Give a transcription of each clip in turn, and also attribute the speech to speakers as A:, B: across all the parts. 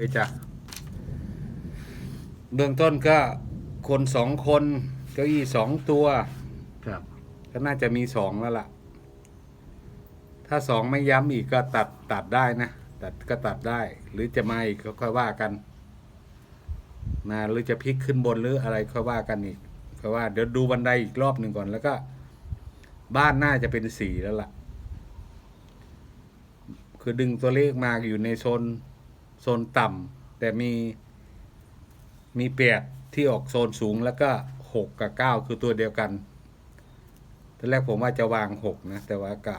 A: เลยจ้ะเบื้องต้นก็คนสองคนเก้าอี้สองตัว
B: ครับ
A: ก็น่าจะมีสองแล้วล่ะ ถ้าสองไม่ย้ำอีกก็ตัดตัดได้นะ ตัดก็ตัดได้ หรือจะมาอีกก็ค่อยว่ากันนะหรือจะพลิกขึ้นบนหรืออะไรค่อยว่ากันอีกค่อยว่า เดี๋ยวดูบันไดอีกรอบหนึ่งก่อนแล้วก็ บ้านน่าจะเป็นสีแล้วล่ะ คือดึงตัวเลขมาอยู่ในโซน โซนต่ำแต่มี มีแปดที่ออกโซนสูงแล้วก็หกกับเก้าคือตัวเดียวกันตอนแรกผมว่าจะวางหกนะ แต่ว่ากะ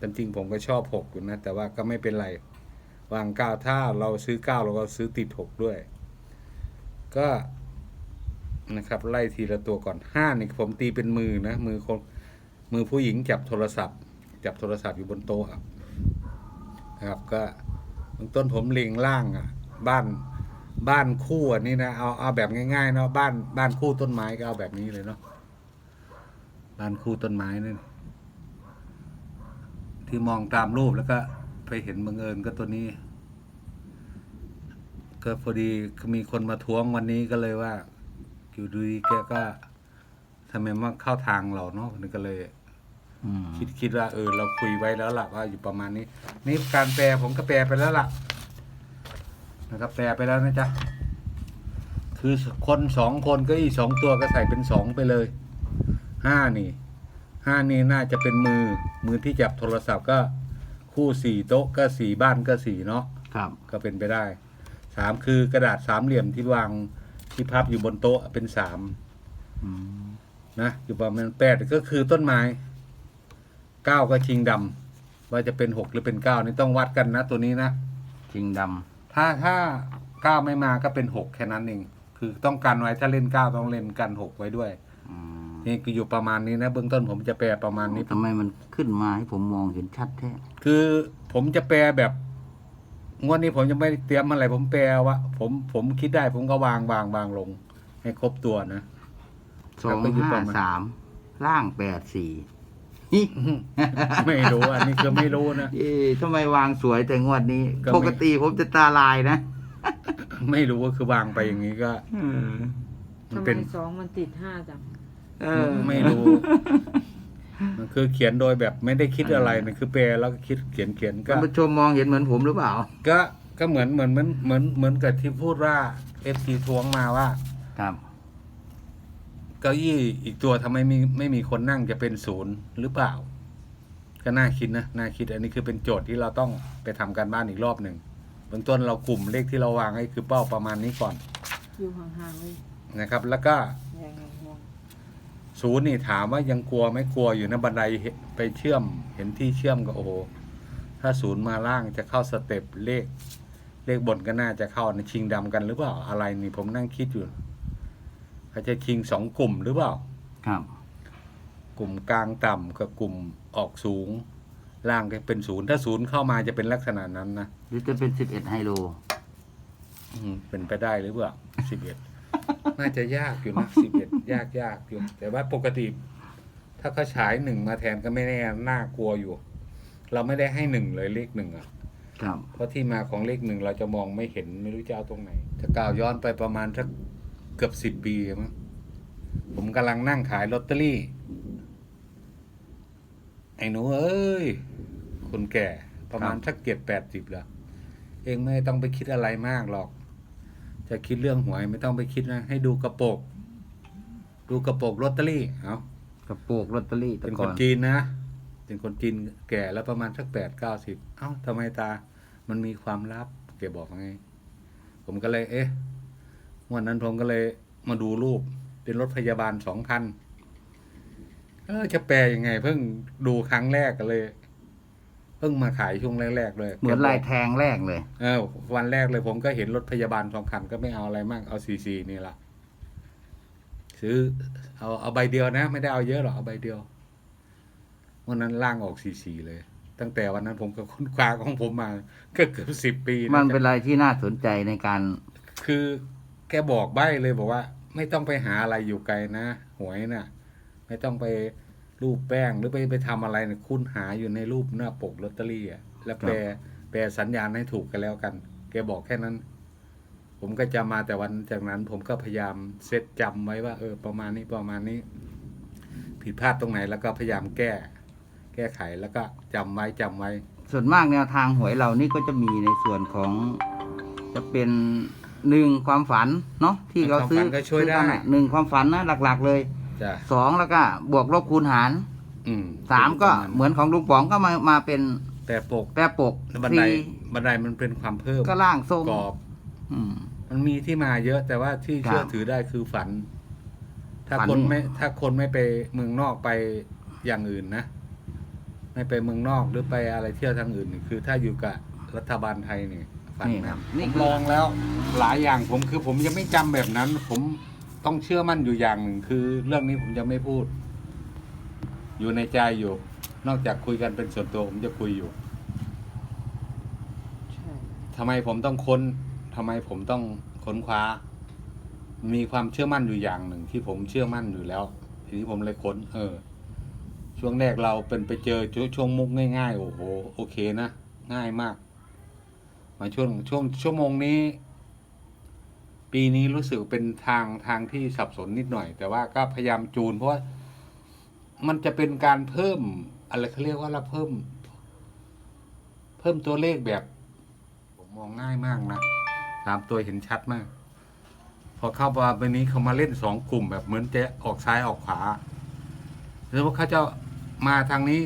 A: จริงๆผมก็ชอบหกอยู่นะ แต่ว่าก็ไม่เป็นไร วางเก้าถ้าเราซื้อเก้าเราก็ซื้อติดหกด้วย ก็นะครับ ไล่ทีละตัวก่อนห้านี่ผมตีเป็นมือนะมือคนมือผู้หญิงจับโทรศัพท์ จับโทรศัพท์อยู่บนโต๊ะครับนะครับก็ เบื้องต้นผมเล็งล่างอะ บ้านบ้านคู่อันนี้นะเอาเอาแบบง่ายๆเนาะบ้านบ้านคู่ต้นไม้ก็เอาแบบนี้เลยเนาะบ้านคู่ต้นไม้นั่นที่มองตามรูปแล้วก็ไปเห็นบังเอิญก็ตัวนี้ ก็พอดีมีคนมาท้วงวันนี้ก็เลยว่าอยู่ดีแกก็ทำไมมาเข้าทางเราเนาะนี่ก็เลย คิดคิดว่าเออเราคุยไว้แล้วล่ะว่าอยู่ประมาณนี้ นี่การแปลผมก็แปลไปแล้วล่ะนะครับแปลไปแล้วนะจ๊ะคือคนสองคนก็อีกสองตัวก็ใส่เป็นสองไปเลยห้านี่ห้านี่น่าจะเป็นมือมือที่จับโทรศัพท์ก็คู่สี่โต๊ะก็สี่บ้านก็สี่เนาะ
B: ครับ
A: ก็เป็นไปได้สามคือกระดาษสามเหลี่ยมที่วางที่พับอยู่บนโต๊ะเป็นสาม
B: อืม
A: นะอยู่ประมาณแปดก็คือต้นไม้ เก้าก็ชิงดำว่าจะเป็นหกหรือเป็นเก้านี่ต้องวัดกันนะ ตัวนี้นะ
B: ชิงด
A: ถ้าถ้าเก้าไม่มาก็เป็นหกแค่นั้นเองคือต้องกันไว้ถ้าเล่นเก้าต้องเล่นกันหกไว้ด้วยำ
B: อืม
A: นี่คืออยู่ประมาณนี้นะเบื้องต้นผมจะแปลประมาณนี้
B: ทำไมมันขึ้นมาให้ผมมองเห็นชัดแท้
A: คือผมจะแปลแบบงวดนี้ผมจะไม่ได้เตรียมอะไรผมแปลว่าผมผมคิดได้ผมก็วางวางวางลง ให้ครบตัวนะ
B: สอง
A: ก็อยู่ป
B: ห้า
A: ระมาณ
B: สามล่างแปดสี่
A: ไม่รู้อันนี้คือไม่รู้นะ
B: เอ๊ะทำไมวางสวยแต่งวดนี้
A: ก็ไม่
B: ปกติผมจะตาลายนะ
A: ไม่รู้ว่าคือวางไปอย่างนี้ก็
B: เออ
A: มัน
C: ทำไม
A: เป็น
C: สองมันติดห้าจัง
B: เออ
A: ไม่รู้ มันคือเขียนโดยแบบไม่ได้คิดอะไรนะคือแปลแล้วก็คิดเขียนเขียนก็
B: ท่านผู้ชมมองเห็นเหมือนผมหรือเปล่า
A: ก็ก็เหมือนเหมือนเหมือนเหมือนเหมือนกับที่พูดว่าเอฟซีทวงมาว่า
B: ครับ
A: เก้าอี้อีกตัวทำไมมีไม่มีคนนั่งจะเป็นศูนย์หรือเปล่า ก็น่าคิดนะน่าคิดอันนี้คือเป็นโจทย์ที่เราต้องไปทำการบ้านอีกรอบหนึ่งเบื้องต้นเรากลุ่มเลขที่เราวางให้คือเป้าประมาณนี้ก่อน
C: อยู่ห่างๆเลย
A: นะครับ แล้วก็
C: อย่างห่วง
A: ศูนย์นี่ถามว่ายังกลัวไหม่กลัวอยู่นะบันไดเห็นไปเชื่อมเห็นที่เชื่อมก็โอ้โหถ้าศูนย์มาล่างจะเข้าสเต็ปเลข เลขบนก็น่าจะเข้าในชิงดำกันหรือเปล่าอะไรนี่ผมนั่งคิดอยู่ เขาจะชิงสองกลุ่มหรือเปล่า
B: ครับ
A: กลุ่มกลางต่ำกับกลุ่มออกสูง ล่างก็เป็นศูนย์ถ้าศูนย์เข้ามาจะเป็นลักษณะนั้นนะ
B: หรือจะเป็นสิบเอ็ดไฮโล
A: อืมเป็นไปได้หรือเปล่าสิบเอ็ดน่าจะยากอยู่นะสิบเอ็ดยากยากอยู่ แต่ว่าปกติ ถ้าเขาฉายหนึ่งมาแทนก็ไม่แน่น่ากลัวอยู่ เราไม่ได้ให้หนึ่งเลยเลขหนึ่งอะ
B: ครับ
A: เพราะที่มาของเลขหนึ่งเราจะมองไม่เห็นไม่รู้จะเอาตรงไหนจะกล่าวย้อนไปประมาณสัก เกือบสิบปีมั้งผมกำลังนั่งขายลอตเตอรี่ ไอ้หนูเอ้ยคนแก่ประมาณสักเจ็ดแปดสิบแล้วเองไม่ต้องไปคิดอะไรมากหรอก จะคิดเรื่องหวยไม่ต้องไปคิดนะ ให้ดูกระโปก ดูกระโปกลอตเตอรี่เอา
B: กระโปกลอตเตอรี่แต่
A: เป็นค
B: ก่อนน
A: จีนนะ เป็นคนจีนแก่แล้วประมาณสักแปดเก้าสิบเอ้าทำไมตา มันมีความลับแกบอกไง ผมก็เลย เอ๊ะ วันนั้นผมก็เลยมาดูรูปเป็นรถพยาบาลสองคันเออจะแปลยังไง เพิ่งดูครั้งแรกกันเลย เพิ่งมาขายช่วงแรกๆเลย
B: เหมือนลายแทงแรกเลย
A: เออ วันแรกเลยผมก็เห็นรถพยาบาลสองคันก็ไม่เอาอะไรมากเอาซีซีนี่ละซื้อ เอาเอาใบเดียวนะ ไม่ได้เอาเยอะหรอกเอาใบเดียววันนั้นล่างออกซีซีเลย ตั้งแต่วันนั้นผมกับคุณควาของผมมา ก็เกือบสิบปีะ
B: มันเป็นอะไรที่น่าสนใจในการ
A: คือแกบอกใบ้เลยบอกว่า ไม่ต้องไปหาอะไรอยู่ไกลนะหวยน่ะ ไม่ต้องไปรูปแป้งหรือไปไปทำอะไรนะคุณหาอยู่ในรูปหน้าปกลอตเตอรี่อะแล้วแปลแปลสัญญาณให้ถูกกันแล้วกัน แกบอกแค่นั้น ผมก็จำมาแต่วันจากนั้น ผมก็พยายามเซตจำไว้ว่า เออ ประมาณนี้ประมาณนี้ ผิดพลาดตรงไหนแล้วก็พยายามแก้ แก้ไขแล้วก็จำไว้จำไว้
B: ส่วนมากแนวทางหวยเรานี่ก็จะมีในส่วนของจะเป็น หนึ่งความฝันเนาะที่เราซื้อ
A: ความฝันก็ช่วยได้
B: ซื้อกันน่ะหนึ่งความฝันนะหลักๆเลย
A: จ้ะ
B: สองแล้วก็บวกลบคูณหาร
A: อืม
B: สามก็
A: ประาณ
B: เหมือนของลุงป๋องก็มามาเป็น
A: แต่ปก
B: แปรปก
A: บันได
B: สี่
A: บันไดมันเป็นความเพิ่ม
B: ก็ล่างทรง
A: กรอบ
B: อืม
A: มันมีที่มาเยอะแต่ว่าที่
B: ครับ
A: เชื่อถือได้คือฝัน ถ้า
B: ฝัน
A: คนไม่ถ้าคนไม่ไปเมืองนอกไปอย่างอื่นนะ ไม่ไปเมืองนอกหรือไปอะไรเที่ยวทางอื่นนี่คือ ถ้าอยู่กับรัฐบาลไทยนี่ ฝัน
B: นี่ค
A: นะ
B: รับ
A: ผ
B: นี่
A: ม
B: คือ
A: ลองแล้วหลายอย่างผมคือผมยังไม่จำแบบนั้น ผมต้องเชื่อมั่นอยู่อย่างหนึ่งคือ เรื่องนี้ผมจะไม่พูด อยู่ในใจอยู่ นอกจากคุยกันเป็นส่วนตัวผมจะคุยอยู่
C: ใช่
A: ทำไมผมต้องค้นทำไมผมต้องค้นคว้า มีความเชื่อมั่นอยู่อย่างหนึ่ง ที่ผมเชื่อมั่นอยู่แล้ว ทีนี้ผมเลยค้น เออ ช่วงแรกเราเป็นไปเจอช่วงช่วงมุกง่ายๆโอ้โห โอเคนะง่ายมาก มาช่วงช่วงชั่วโมงนี้ ปีนี้รู้สึกเป็นทางทางที่สับสนนิดหน่อย แต่ว่าก็พยายามจูน เพราะว่ามันจะเป็นการเพิ่มอะไรเขาเรียกว่าเราเพิ่ม เพิ่มตัวเลขแบบ ผมมองง่ายมากนะสามตัวเห็นชัดมาก พอเข้ามาวันนี้เขามาเล่นสองกลุ่มแบบเหมือนจะออกซ้ายออกขวาแล้วว่าเขาจะมาทางนี้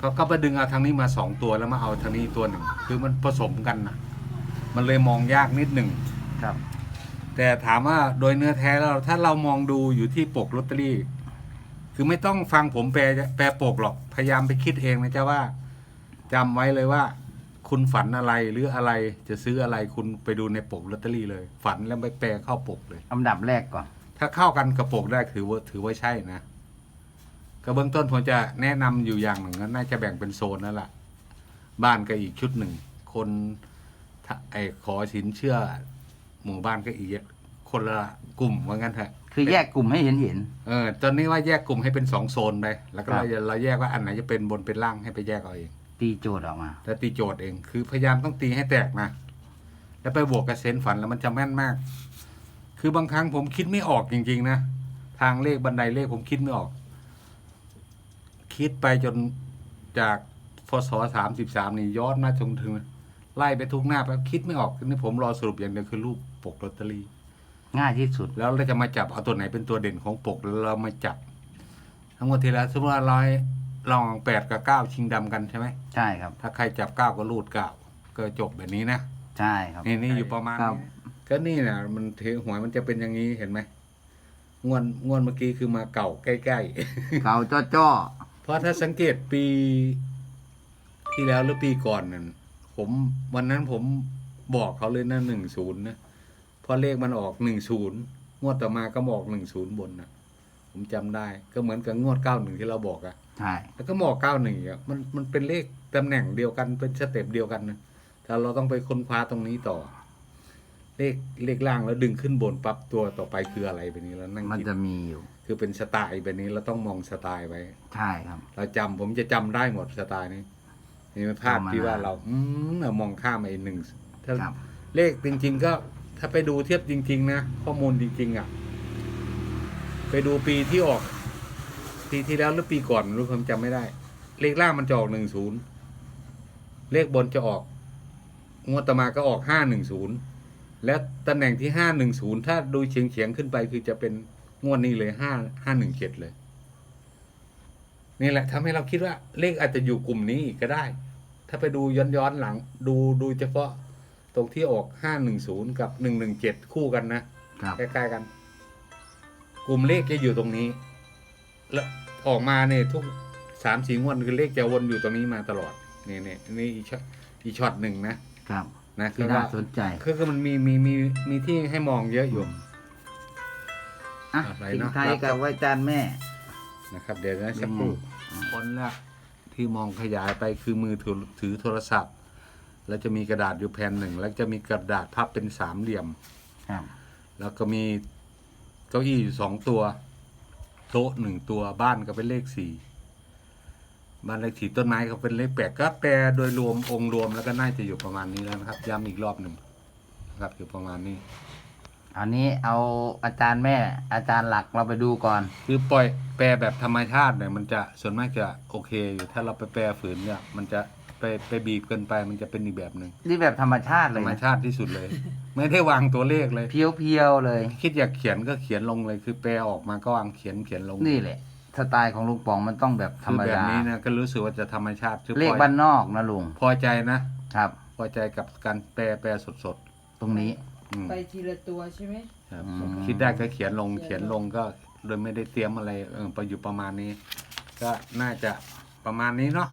A: เขาก็ไปดึงเอาทางนี้มาสองตัวแล้วมาเอาทางนี้ตัวหนึ่งคือมันผสมกันนะมันเลยมองยากนิดหนึ่ง
B: ครับ
A: แต่ถามว่าโดยเนื้อแท้แล้วถ้าเรามองดูอยู่ที่ปกลอตเตอรี่ คือไม่ต้องฟังผมแปลแปลปกหรอกพยายามไปคิดเองนะจ๊ะว่าจำไว้เลยว่า คุณฝันอะไรหรืออะไรจะซื้ออะไรคุณไปดูในปกลอตเตอรี่เลย ฝันแล้วไปแปลเข้าปกเลย
B: อันดับแรกก่อน
A: ถ้าเข้ากันกับปกได้ถือว่าถือว่าใช่นะ ก็เบื้องต้นผมจะแนะนำอยู่อย่างหนึ่งนะน่าจะแบ่งเป็นโซนนั่นแหละบ้านก็อีกชุดหนึ่ง คนถ้าไอ้ขอสินเชื่อ หมู่บ้านก็อีกคนละกลุ่มว่างั้นเถอะ
B: คือแยกกลุ่มให้เห็นเห็น
A: เออตอนนี้ว่าแยกกลุ่มให้เป็นสองโซนไปแล้วก็
B: ครับ
A: เราจะเราแยกว่าอันไหนจะเป็นบนเป็นล่างให้ไปแยกเอาเอง
B: ตีโจทย์ออกมา
A: แล้วตีโจทย์เองคือพยายามต้องตีให้แตกนะแล้วไปบวกกับเซนส์ฝันแล้วมันจะแม่นมาก คือบางครั้งผมคิดไม่ออกจริง ๆ นะทางเลขบันไดเลขผมคิดไม่ออก คิดไปจนจากพศสามสิบสามนี่ย้อนมาจนถึงไล่ไปทุกหน้าไปคิดไม่ออกนี่ผมรอสรุปอย่างเดียวคือรูปปกลอตเตอรี่
B: ง่ายที่สุด
A: แล้วเราจะมาจับเอาตัวไหนเป็นตัวเด่นของปกแล้วเรามาจับ ทั้งหมดทีละสมมติว่าร้อยลองแปดกับเก้าชิงดำกันใช่ไหม
B: ใช่ครับ
A: ถ้าใครจับเก้าก็รูดเก้าก็จบแบบนี้นะ
B: ใช่ครับ
A: นี่นี่อยู่ประมาณ
B: ครับ
A: นี้ก็นี่นะมันเทหวยมันจะเป็นอย่างนี้เห็นไหมงวดงวดเมื่อกี้คือมาเก่าใกล้
B: เก่าจ้อจ้อ
A: ๆเพ ราะถ้าสังเกตปีที่แล้วหรือปีก่อนนั่นผมวันนั้นผมบอกเขาเลยนะหนึ่งศูนย์นะเพราะเลขมันออกหนึ่งศูนย์งวดต่อมาก็บอกหนึ่งศูนย์บนนะผมจำได้ ก็เหมือนกับงวดเก้าหนึ่งที่เราบอกอะ
B: ใช่
A: แล้วก็บอกเก้าหนึ่งอะมันมันเป็นเลขตำแหน่งเดียวกันเป็นสเต็ปเดียวกันนะแต่เราต้องไปค้นคว้าตรงนี้ต่อ เลขเลขล่างแล้วดึงขึ้นบนปั๊บตัวต่อไปคืออะไรแบบนี้แล้วนั่ง
B: มัน
A: คิด
B: จะมีอยู่
A: คือเป็นสไตล์แบบนี้เราต้องมองสไตล์ไว้
B: ใช่ครับ
A: เราจำผมจะจำได้หมดสไตล์นี้นี่มันพลาด
B: ธรรมดา
A: ที่ว่าเราอืมเรามองข้ามไอ้หนึ่งถ้า
B: ครับ
A: เลขจริง ๆ ก็ถ้าไปดูเทียบจริง ๆ นะ ข้อมูลจริง ๆ อะ ไปดูปีที่ออก ปีที่แล้วหรือปีก่อนไม่รู้ผมจำไม่ได้ เลขล่างมันจะออกหนึ่งศูนย์เลขบนจะออกงวดต่อมาก็ออกห้าหนึ่งศูนย์และตำแหน่งที่ห้าหนึ่งศูนย์ถ้าดูเฉียงเฉียงๆขึ้นไปคือจะเป็น งวดนี้เลยห้าห้าหนึ่งเจ็ดเลย นี่แหละทำให้เราคิดว่า เลขอาจจะอยู่กลุ่มนี้อีกก็ได้ ถ้าไปดูย้อนย้อนๆหลัง ดูดูเฉพาะตรงที่ออกห้าหนึ่งศูนย์กับหนึ่งหนึ่งเจ็ดคู่กันนะ
B: ครับ
A: ใกล้ๆกัน กลุ่มเลขจะอยู่ตรงนี้ แล้วออกมาเนี่ยทุกสามสี่งวดคือเลขจะวนอยู่ตรงนี้มาตลอดนี่นี่นี่อีกช็อตอีกช็อตหนึ่งนะครับ นะคื
B: ที่
A: อ
B: น่า
A: ว่า
B: สนใจ
A: คือคือมันมีมีมีมีที่ให้มองเยอะอยู่
B: อะ
A: อะไร
B: ทิ้ง
A: เนอะ
B: ไทายกับไว้จานแม่
A: นะครับ เดี๋ยวนะสัก
B: ยัง
A: ค
B: ไง
A: รู่คนแรกที่มองขยายไปคือมือถือถือโทรศัพท์ แล้วจะมีกระดาษอยู่แผ่นหนึ่ง แล้วจะมีกระดาษพับเป็นสามเหลี่ยม
B: ครับ
A: แล้วก็มีเก้าอี้อยู่สองตัว โต๊ะหนึ่งตัวบ้านก็เป็นเลขสี่บ้านเลขที่ต้นไม้เขาเป็นเลขแปดก็แปลโดยรวมองค์รวมแล้วก็น่าจะอยู่ประมาณนี้แล้วนะครับ ย้ำอีกรอบหนึ่งนะครับอยู่ประมาณนี้
B: อันนี้เอาอาจารย์แม่ อาจารย์หลักเราไปดูก่อน
A: คือปล่อยแปลแบบธรรมชาติเนี่ยมันจะส่วนมากจะโอเคอยู่ถ้าเราไปแปลฝืนเนี่ย มันจะไปไปบีบเกินไปมันจะเป็นอีกแบบหนึ่ง
B: นี่แบบธรรมชาติ
A: ธ
B: เล
A: ร
B: ย
A: รม
B: นะ
A: ชาติที่สุดเลย ไม่ได้วางตัวเลขเลย
B: เพียวๆเลย
A: คิดอยากเขียนก็เขียนลงเลย คือแปลออกมาก็วางเขียนเขียนลง
B: นี่แหละ สไตล์ของลุงป๋องมันต้องแบบธร
A: คือ
B: รม
A: แบบ
B: ดา
A: นี้นะก็รู้สึกว่าจะธรรมชาติคือ
B: เลข
A: พอ
B: บ้านนอกนะลุง
A: พอใจนะ
B: ครับ
A: พอใจกับการแปลแปลสด
B: ตรงนี้
A: ๆ อืม
C: ไปทีละตัวใช่ไหม
A: ครับ
B: อืม
A: คิดได้ก็เขียนลง
C: เขี
A: เขีย
C: ย
A: น
C: น
A: ล
C: ล
A: ง
C: ง
A: ก็โดยไม่ได้เตรียมอะไรเออไปอยู่ประมาณนี้ ก็น่าจะประมาณนี้เนาะ